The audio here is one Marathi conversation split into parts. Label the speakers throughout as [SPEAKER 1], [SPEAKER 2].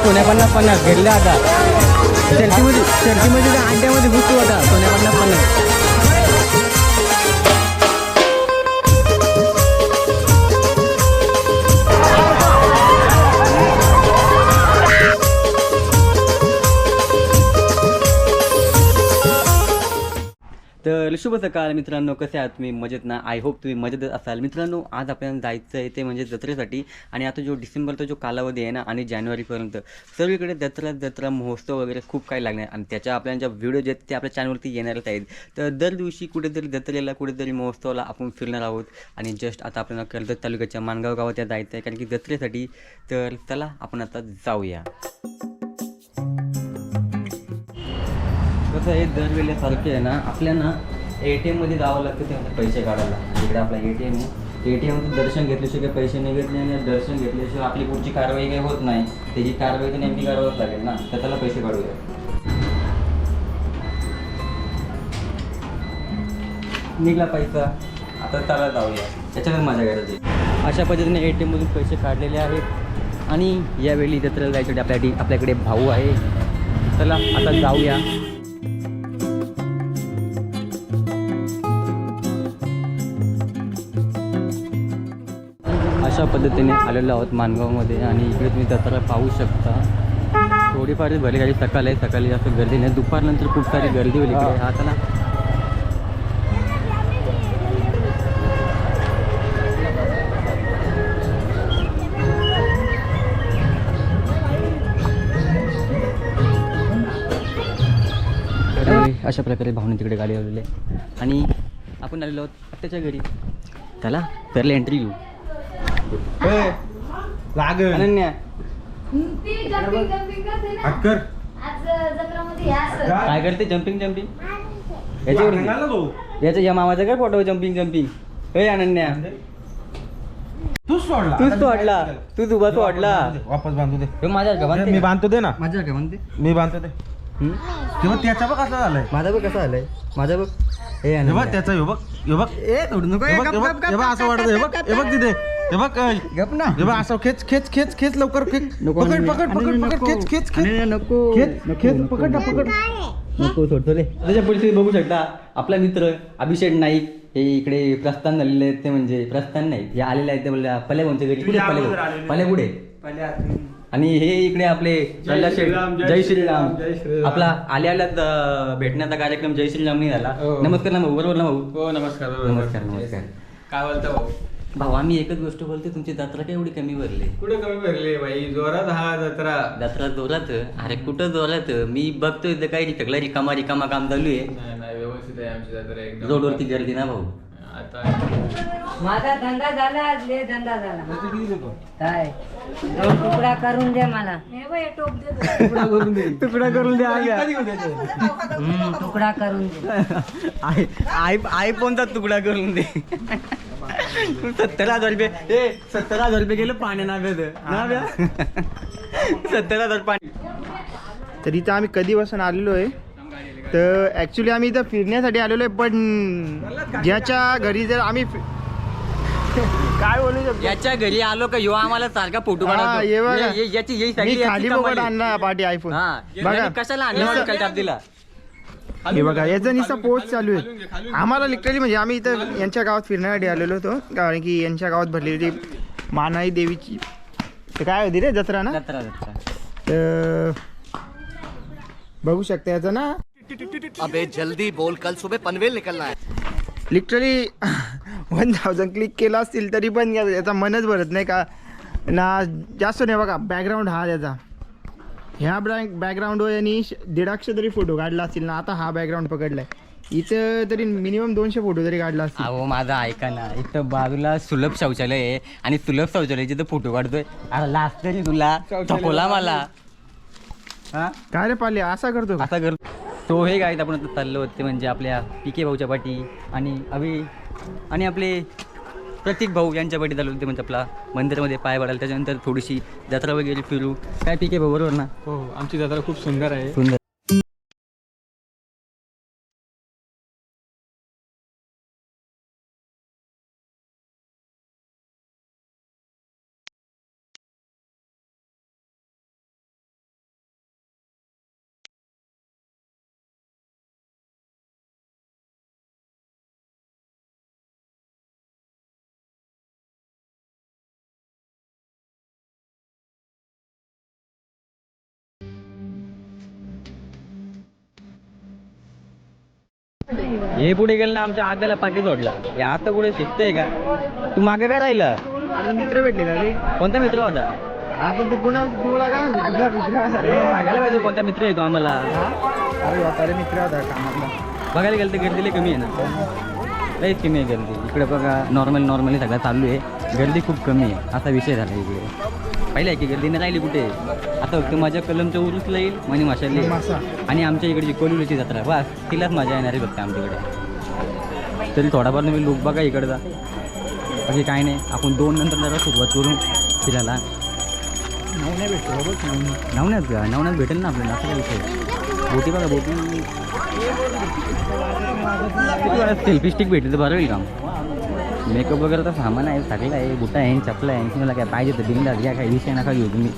[SPEAKER 1] आता सोन्या पन्नास पन्नास घेतल्या आता. चर्चीमध्ये चर्चीमध्ये त्या अंड्यामध्ये घुसतो आता सोन्या पन्नास पन्नास. तर शुभ सकाळ मित्रांनो कसे आहात तुम्ही? मजेत ना? आय होप तुम्ही मजेतच असाल. मित्रांनो आज आपल्याला जायचं आहे ते म्हणजे जत्रेसाठी आणि आता जो डिसेंबरचा जो कालावधी आहे ना आणि जानेवारीपर्यंत सर्वीकडे जत्रा जत्रा महोत्सव वगैरे खूप काही लागणार आणि त्याच्या आपल्या ज्या व्हिडिओ जे आहेत ते आपल्या चॅनलवरती येणारच आहेत. तर दर दिवशी कुठेतरी जत्रेला कुठेतरी महोत्सवाला आपण फिरणार आहोत आणि जस्ट आता आपल्याला कर्जत तालुक्याच्या माणगाव गावात त्या जायचं आहे. कारण की जत्रेसाठी तर चला आपण आता जाऊया. कसं आहे दरवेळेसारखे आहे ना? आपल्या ना टी एममध्ये जावं लागतं ते पैसे काढायला. इकडे आपला ए टी एम आहे. ए टी दर्शन घेतल्याशिवाय पैसे नाही नाही आणि दर्शन घेतल्याशिवाय आपली पुढची कारवाई काही होत नाही. त्याची कारवाई तर नेमकी करावंच लागेल ना. तर त्याला पैसे काढूया. निघला पैसा. आता त्याला जाऊया. त्याच्यातच मजा करायची अशा पद्धतीने ए टी एममधून पैसे काढलेले आहेत. आणि यावेळी जत्रेला जायसाठी आपल्यासाठी आपल्याकडे भाऊ आहे. चला आता जाऊया. अशा पद्धतीने आलेलो आहोत मानगावमध्ये आणि इकडे तुम्ही जत्रा पाहू शकता. थोडीफार भले गाडी सकाळ आहे सकाळी जास्त गर्दी नाही. दुपारनंतर खूप सारी गर्दी होईल इकडे. हा चला. अशा प्रकारे भावने तिकडे गाडी आलेली आहे. आणि आपण आलेलो आहोत आत्ताच्या घरी. त्याला तरला एंट्री घेऊ.
[SPEAKER 2] लागल.
[SPEAKER 1] अनन्या.
[SPEAKER 3] ती jumping jumping करते ना.
[SPEAKER 2] अक्कर
[SPEAKER 3] आज जत्रामध्ये हे असं.
[SPEAKER 1] काय करते जम्पिंग जम्पिंग
[SPEAKER 2] भाऊ
[SPEAKER 1] याच्या या मामाचा काय फोटो जम्पिंग जम्पिंग हे अनन्या.
[SPEAKER 2] तूच सोडला.
[SPEAKER 1] तूच तो अडला तूच उभा तो अडला
[SPEAKER 2] वापस बांधू दे.
[SPEAKER 1] हे माझ्या का
[SPEAKER 2] मी बांधतो दे ना.
[SPEAKER 1] माझ्या का म्हणते
[SPEAKER 2] मी बांधतो दे.
[SPEAKER 1] हम्म?
[SPEAKER 2] तेव्हा त्याचा बघ कसला झालाय.
[SPEAKER 1] माझा बघ कसा आलाय माझा बघ. हे
[SPEAKER 2] हे बघ. त्याचा हे बघ. हे बघ.
[SPEAKER 1] ए सोडू नको.
[SPEAKER 2] हे बघ
[SPEAKER 1] गप,
[SPEAKER 2] हे बघ
[SPEAKER 1] गप,
[SPEAKER 2] हे बघ असं
[SPEAKER 1] गप,
[SPEAKER 2] वाटत हे
[SPEAKER 1] गप, गप,
[SPEAKER 2] हे बघ तिथे. हे बघ.
[SPEAKER 1] गप ना.
[SPEAKER 2] हे बघ असं खेच खेच खेच खेच लवकर खेच.
[SPEAKER 1] नको
[SPEAKER 2] पकड. पकड पकड पकड
[SPEAKER 1] नको.
[SPEAKER 2] खेच खेच
[SPEAKER 1] नको.
[SPEAKER 2] खेच
[SPEAKER 1] नको,
[SPEAKER 2] खेच
[SPEAKER 1] नको,
[SPEAKER 2] पकड ना
[SPEAKER 1] नको.
[SPEAKER 2] पकड
[SPEAKER 1] नको सोडतो रे त्याच्या परिस्थिती बघू शकता आपला मित्र अभिषेक नाईक हे इकडे प्रस्थान झालेले आहेत ते म्हणजे प्रस्थान नाही हे आलेले आहेत ते बोलल्या पल्या कोणत्या घरी. कुठे पल्या पल्या कुठे? आणि हे इकडे आपले प्रल्हाद शेठ, जय श्रीराम. आपला आल्या आल्यात अं, भेटण्याचा कार्यक्रम जय श्रीरामनी झाला. नमस्कार ना भाऊ बरोबर ना भाऊ?
[SPEAKER 4] हो नमस्कार
[SPEAKER 1] नमस्कार नमस्कार.
[SPEAKER 4] काय बोलता भाऊ?
[SPEAKER 1] भाऊ आम्ही एकच गोष्ट बोलतो तुमची जत्रा काय एवढी कमी भरली?
[SPEAKER 4] कुठे कमी भरले भाई जोरात हा जत्रा.
[SPEAKER 1] जत्रा जोरात? अरे कुठं जोरात? मी बघतोय इथं काही सगळं रिकामा रिकामा काम चालू आहे.
[SPEAKER 4] नाही नाही व्यवस्थित आहे आमची जत्रा एकदम.
[SPEAKER 1] गर्दी ना भाऊ?
[SPEAKER 4] आता
[SPEAKER 5] माझा धंदा झाला आज लय धंदा झाला. काय? दोन तुकडा करून दे मला.
[SPEAKER 3] हे बघ, हे टोप देतो.
[SPEAKER 1] तुकडा करून द्या
[SPEAKER 5] तुकडा करून दे
[SPEAKER 1] आय आय आयफोनचा तुकडा करून दे. सत्तर हजार रुपये. ए सत्तर हजार रुपये गेलं पाण्या नाव्यात नाव्या सत्तर हजार पाणी
[SPEAKER 6] तर इथं आम्ही कधीपासून आलेलो आहे. तर ॲक्च्युली आम्ही इथं फिरण्यासाठी आलेलो आहे पण ज्याच्या घरी जर आम्ही काय बोलू शकतो?
[SPEAKER 1] याच्या घरी आलो का यो आम्हाला सारखा फोटो ये- याची
[SPEAKER 6] खाली. आणला पाठी आयफोन
[SPEAKER 1] कशाला आणला दिला?
[SPEAKER 6] हे बघा याचा निस्ता पोस्ट चालू आहे. आम्हाला लिटरली म्हणजे आम्ही इथं यांच्या गावात फिरण्यासाठी आलेलो होतो. कारण की यांच्या गावात भरलेली मानाई देवीची तर काय होती रे जत्रा ना?
[SPEAKER 1] जत्रा जत्रा.
[SPEAKER 6] तर बघू शकता याचं ना.
[SPEAKER 7] अबे जल्दी बोल कल सुबह पनवेल निकलना है.
[SPEAKER 6] लिटरली वन थाउजंड क्लिक केलं असतील तरी पण या- याचा मनच भरत नाही का? ना जास्त नाही बघा बॅकग्राऊंड हा त्याचा. ह्या बॅक बॅकग्राऊंडवर यांनी दीडाशे तरी फोटो काढला असतील ना आता हा बॅकग्राऊंड पकडलाय. इथं तरी मिनिमम दोनशे फोटो तरी काढला असतील.
[SPEAKER 1] अहो माझा ऐका ना इथं बाजूला सुलभ शौचालय आहे आणि सुलभ शौचालयाचे तर फोटो काढतोय. अरे लास्ट तरी तुला. थकवला मला. हा?
[SPEAKER 6] काय रे पाले असा करतो का?
[SPEAKER 1] असा कर तो हे काय आपण आता चाललो होते म्हणजे आपल्या पी के भाऊच्या पाठी आणि अभि आणि आपले प्रतीक भाऊ यांच्या पाठी चालू होते म्हणजे आपला मंदिरामध्ये पाय पडाल त्याच्यानंतर थोडीशी जत्रा वगैरे फिरू. काय पी के भाऊ बरोबर ना?
[SPEAKER 4] हो. आमची जत्रा खूप सुंदर आहे.
[SPEAKER 1] सुंदर. हे पुढे गेलं ना आमच्या आग्याला पाठी सोडला हे आता पुढे शिकतंय का? तू मागे काय राहिला?
[SPEAKER 6] मित्र भेटले का रे?
[SPEAKER 1] कोणता मित्र होता?
[SPEAKER 6] आपण ते पुन्हा तुला काय तुझा मित्र असा रे
[SPEAKER 1] सांगायला पाहिजे कोणता मित्र येतो आम्हाला.
[SPEAKER 6] अरे बापा रे मित्र होता कामातला.
[SPEAKER 1] बघायला गेलं तर गर्दी लई कमी आहे ना. लईच कमी आहे गर्दी. इकडे बघा नॉर्मल नॉर्मली सगळं चालू आहे. गर्दी खूप कमी आहे. असा विषय झाला इकडे. पाहिलं की गर्दी नाही राहिली कुठे? आता फक्त माझ्या कलमचं उरूसला येईल मनी माशाला
[SPEAKER 6] मासा.
[SPEAKER 1] येईल आणि आमच्या इकडची कोलिवलीची जत्रा बस तिलाच मजा येणार आहे फक्त आमच्याकडे. तरी थोडाफार तुम्ही लोक बघा इकडचा बाकी काय नाही. आपण दोन नंतर जरा सुरुवात करू फिरायला.
[SPEAKER 6] नाव नाही भेटतो बरोबर.
[SPEAKER 1] नवण्यात का नवण्यात भेटेल ना आपल्याला. असं विषय बोटी बघा बोटी. सेल्फी स्टिक भेटली तर बरं होईल काम मेकअप वगैरे तर सामान आहे सगळं आहे बुटा आहे चपला आहे तुम्हाला काय पाहिजे तर बिंदास घ्या काही विषय नका घेऊ तुम्ही.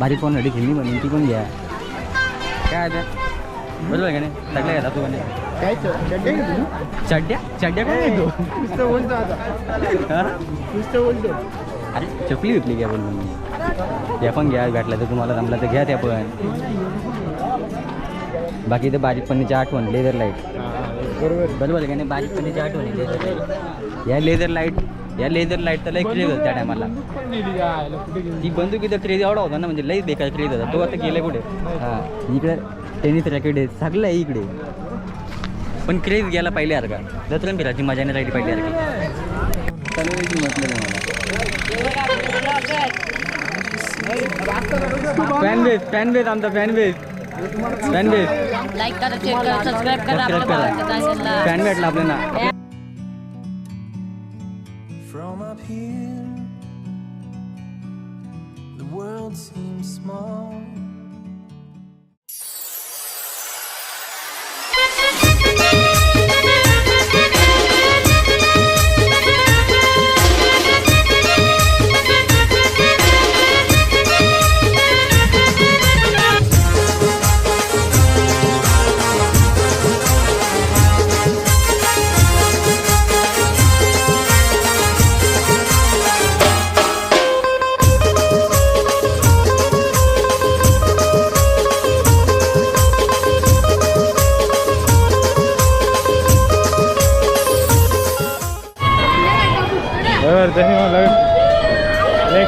[SPEAKER 1] बारीक कोण रेडी खेळली म्हणून ती पण घ्या. काय आता? बरोबर आहे का नाही? सगळं घेता तू
[SPEAKER 6] काय च- चड्ड्या?
[SPEAKER 1] चड्ड्या चड्ड्या काय घेतो?
[SPEAKER 6] नुसतं बोलतो आता? नुसतं बोलतो.
[SPEAKER 1] अरे चपली विकली घ्या पण तुम्ही त्या पण घ्या भेटला तर तुम्हाला जमला तर घ्या त्या पण. बाकी ते बारीक पणीची आठवण लेझर लाइट.
[SPEAKER 6] बरोबर.
[SPEAKER 1] बरोबर आहे का नाही? बारीक पणीची आठवण लेझर लाइट. या लेझर लाइट या लेझर लाइट तर लई क्रेज होता त्या टायमाला. ती बंदुकीचा क्रेज एवढा होता ना म्हणजे लई बेकार क्रेज होता. तो आता गेला कुठे? हां इकडे टेनिस रॅकेट आहे सगळं आहे इकडे. पण क्रेज गेला पहिले का जत्रण फिरायची मजा नाही राहिली पहिले चालू म्हटलं मला फॅन बेस फॅन बेस आमचा fan base fan base
[SPEAKER 8] like करा शेअर करा सबस्क्राईब करा.
[SPEAKER 1] फॅन भेटला आपल्याला.
[SPEAKER 9] Here, the world seems small.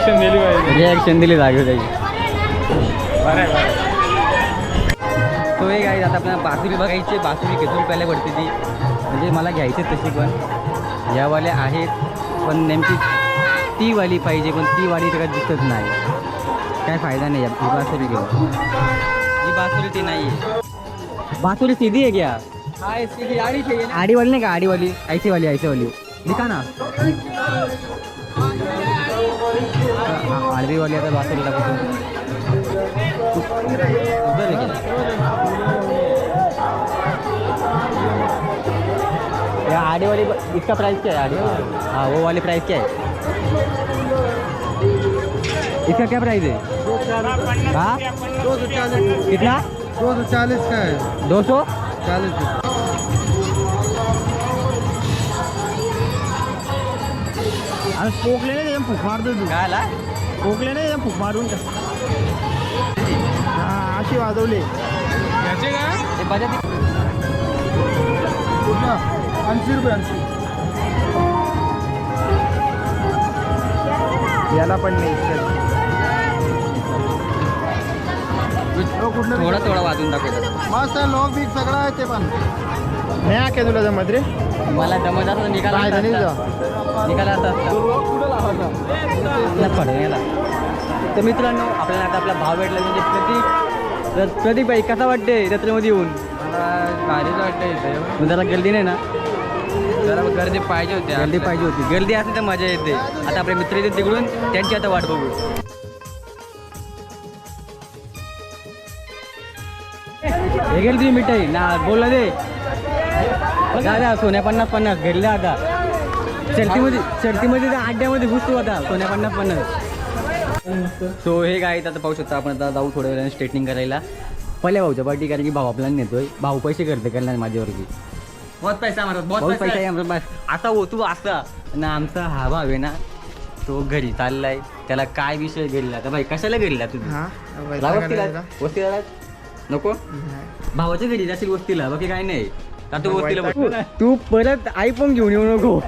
[SPEAKER 4] Reaction दिली पाहिजे.
[SPEAKER 1] रिॲक्शन दिली जागे त्याची तो एक आहे. आता आपल्याला बासुरी बघायची बासुरी किती रुपयाला पडते ती. म्हणजे मला घ्यायची तशी पण. यावाल्या आहेत पण नेमकी ती वाली पाहिजे पण ती वाली तर दिसत नाही. काय फायदा नाही ही बासुरी घेऊन. ही बासुरी ती नाही आहे बासुरी सीधी. आहे क्या आडीवाली नाही का? आडीवाली. ऐसी वाली ऐसी वाली दिखा ना. आडवी वाली आता कुठून उधर है? या आड़ी वाली इसका प्राइस क्या है आड़ी हाँ वो वाली प्राइस क्या है? इसका क्या प्राइस है? हाँ?
[SPEAKER 2] दो सौ चालीस
[SPEAKER 1] कितना?
[SPEAKER 2] दो सौ? चालीस का है
[SPEAKER 1] दो सौ
[SPEAKER 2] चालीस
[SPEAKER 6] आणि पोकले नाही त्याच्या फुक मारतो तू
[SPEAKER 1] काय आला
[SPEAKER 6] पोकले नाही त्याच्या फुक मारून. का हा अशी वाजवले.
[SPEAKER 1] ते बजाज
[SPEAKER 2] ऐंशी रुपये ऐंशी.
[SPEAKER 6] याला पण नाही
[SPEAKER 1] थोडा थोडा वाजून दाखवतात
[SPEAKER 2] मस्त आहे लॉक बिग सगळं आहे ते पण.
[SPEAKER 6] नाही आख्या तुला जमत रे?
[SPEAKER 1] मला जमत असं निकाला
[SPEAKER 6] काय
[SPEAKER 1] निकाला असता. याला तर मित्रांनो आपल्याला आता आपला भाव भेटला म्हणजे प्रतीक तर प्रतीक भाई कसा वाटते जत्रेमध्ये येऊन?
[SPEAKER 4] मला भारीच वाटतं
[SPEAKER 1] मग जरा गर्दी नाही ना?
[SPEAKER 4] जरा गर्दी पाहिजे होती
[SPEAKER 1] गर्दी पाहिजे होती. गर्दी असते तर मजा येते. आता आपले मित्र येते तिकडून त्यांची आता वाट बघू. हे गेली तुम्ही मिठाई. ना बोलला दे. दादा सोन्या पन्नास पन्नास. घेतल्या आता. शर्तीमध्ये शर्तीमध्ये त्या अड्ड्यामध्ये घुसतो आता. सोन्या पन्नास पन्नास. सो हे काय आता पाहू शकता आपण आता जाऊ थोड्या वेळाने स्ट्रेटनिंग करायला. पहिल्या भाऊच्या पाठी कारण की भाऊ आपल्याला नेतोय. भाऊ पैसे करते करणार माझ्यावरती.
[SPEAKER 4] बहुत पैसा हमारा
[SPEAKER 1] बहुत पैसा आहे. आमचा बस असा हो तू असा ना आमचा हा भाव आहे ना तो घरी चाललाय. त्याला काय विषय घडला? तर भाई कशाला
[SPEAKER 6] हा?
[SPEAKER 1] जा वस्तीला. वस्तीला. नको? भावाच्या घरी जाशील वस्तीला बाकी काय नाही. तू तू परत आयफोन घेऊन येऊ नको.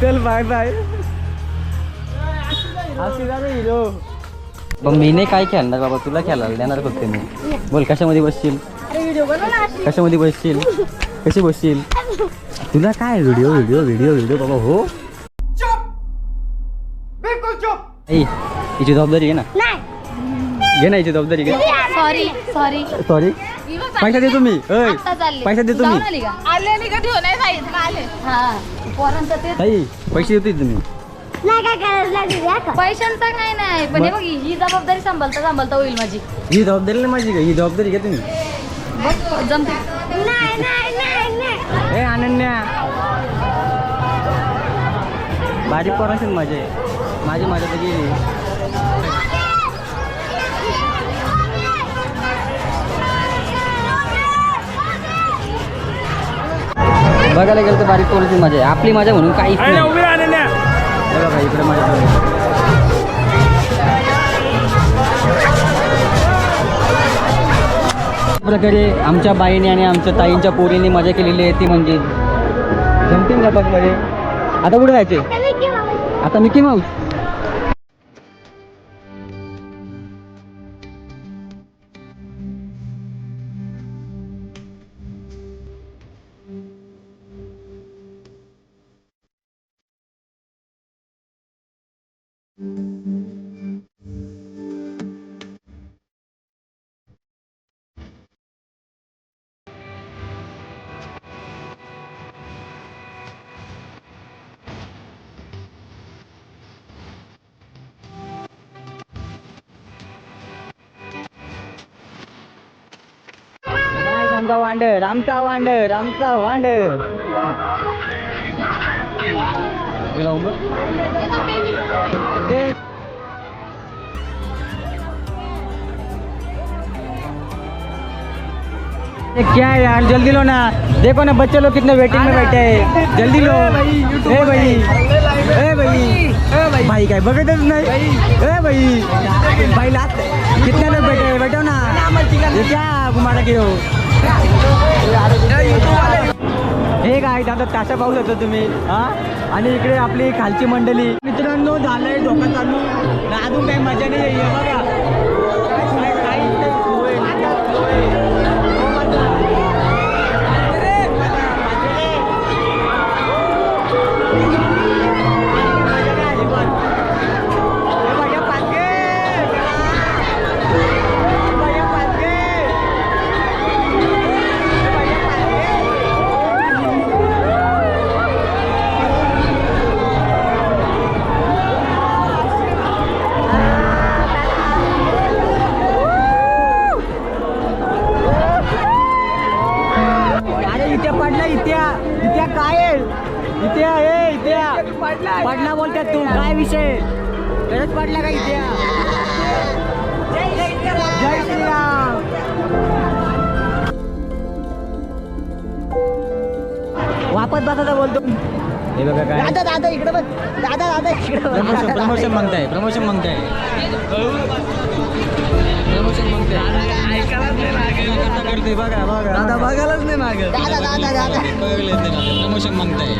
[SPEAKER 1] चल बाय बाय हिरो पण मी नाही काय खेळणार बाबा? तुला खेळायला देणार फक्त मी. बोल कशामध्ये बसशील? कशामध्ये बसशील? कशी बसशील? तुला काय व्हिडिओ व्हिडिओ व्हिडिओ व्हिडिओ बाबा हो? हिची जबाबदारी घे ना. घे ना हिची जबाबदारी घे.
[SPEAKER 3] सॉरी सॉरी
[SPEAKER 1] सॉरी पैसा देतो मी. ऐ,
[SPEAKER 3] आता चालले.
[SPEAKER 1] पैसा देतो
[SPEAKER 3] जाऊन
[SPEAKER 1] मी.
[SPEAKER 3] आली का? आले आणि का ठेवून? नाही सांगितलं आले. हा. पोरांचं ते
[SPEAKER 1] ताई पैसे देतो तुम्ही.
[SPEAKER 3] पैशांचं काय नाही पण हे बघ ही जबाबदारी सांभाळता सांभाळता होईल माझी.
[SPEAKER 1] ही जबाबदारी नाही माझी का? ही जबाबदारी घे तुम्ही.
[SPEAKER 3] बघ जमते.
[SPEAKER 1] ए अनन्या. बारीक पोरांशील माझे. माझी माझ्या तर गेली. बघायला गेलं तर बारीक पोरांची मजा आहे. आपली मजा म्हणून काहीच नाही. बघा भाई इकडे पोरं. प्रकारे आमच्या बाईने आणि आमच्या ताईंच्या पोरीने मजा केलेली आहे ती म्हणजे. बघमध्ये आता कुठे जायचे आता मिकी माऊस? आमचा वांडर आमचा वांडर आमचा वांडर. क्या है यार? जल्दी लो ना। देखो ना बच्चे लोग कितने वेटिंग में बैठे हैं। जल्दी लो। ए भाई ए भाई। भाई। काय बघतच नाही ए भाई। भाई लात कितने लोग बैठे हैं? बैठो ना। ये क्या घुमारा की हे काय दादा ताशा पाहू शकता तुम्ही हा? आणि इकडे आपली खालची मंडळी. मित्रांनो झालंय डोकं चालू. अजून काही मजा नाही आहे बघा. खरंच पडला का इत्या जय श्रीराम. वापस बसायचा बोलतो. हे बघा काय. दादा दादा इकडे बघ. दादा दादा इकडे प्रमोशन प्रमोशन मागताय प्रमोशन मागताय. प्रमोशन मागताय. करतोय बघा बघा दादा बघायलाच नाही माग दादा दादा दादा. प्रमोशन मागताय.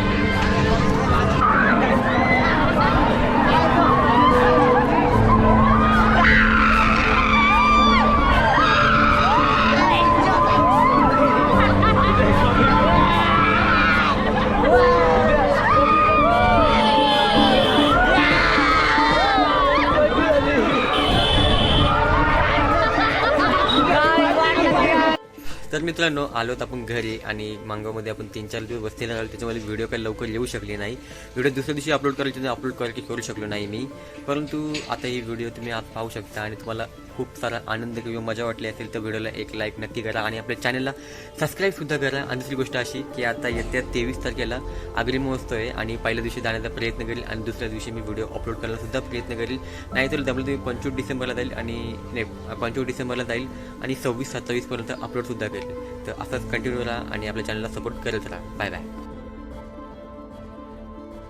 [SPEAKER 1] मित्रांनो आलो तर आपण घरी आणि मांगामध्ये आपण तीन चार दिवस बसलेला राहिलो त्याच्यामध्ये व्हिडिओ काही लवकर येऊ शकले नाही. व्हिडिओ दुसऱ्या दिवशी अपलोड करायचे अपलोड करायची करू शकलो नाही मी. परंतु आता ही व्हिडिओ तुम्ही आज पाहू शकता आणि तुम्हाला खूप सारा आनंद किंवा मजा वाटली असेल तर व्हिडिओला एक लाईक नक्की करा आणि आपल्या चॅनलला सबस्क्राईबसुद्धा करा. आणि दुसरी गोष्ट अशी की आता येत्या तेवीस तारखेला आग्री महोत्सव आहे आणि पहिल्या दिवशी जाण्याचा प्रयत्न करेल आणि दुसऱ्या दिवशी मी व्हिडिओ अपलोड करायलासुद्धा प्रयत्न करेल. नाहीतर जमलं तुम्ही पंचवीस डिसेंबरला जाईल आणि नाही पंचवीस डिसेंबरला जाईल आणि सव्वीस सत्तावीसपर्यंत अपलोडसुद्धा करेल. तर असंच कंटिन्यू राहा आणि आपल्या चॅनलला सपोर्ट करत राहा. Bye bye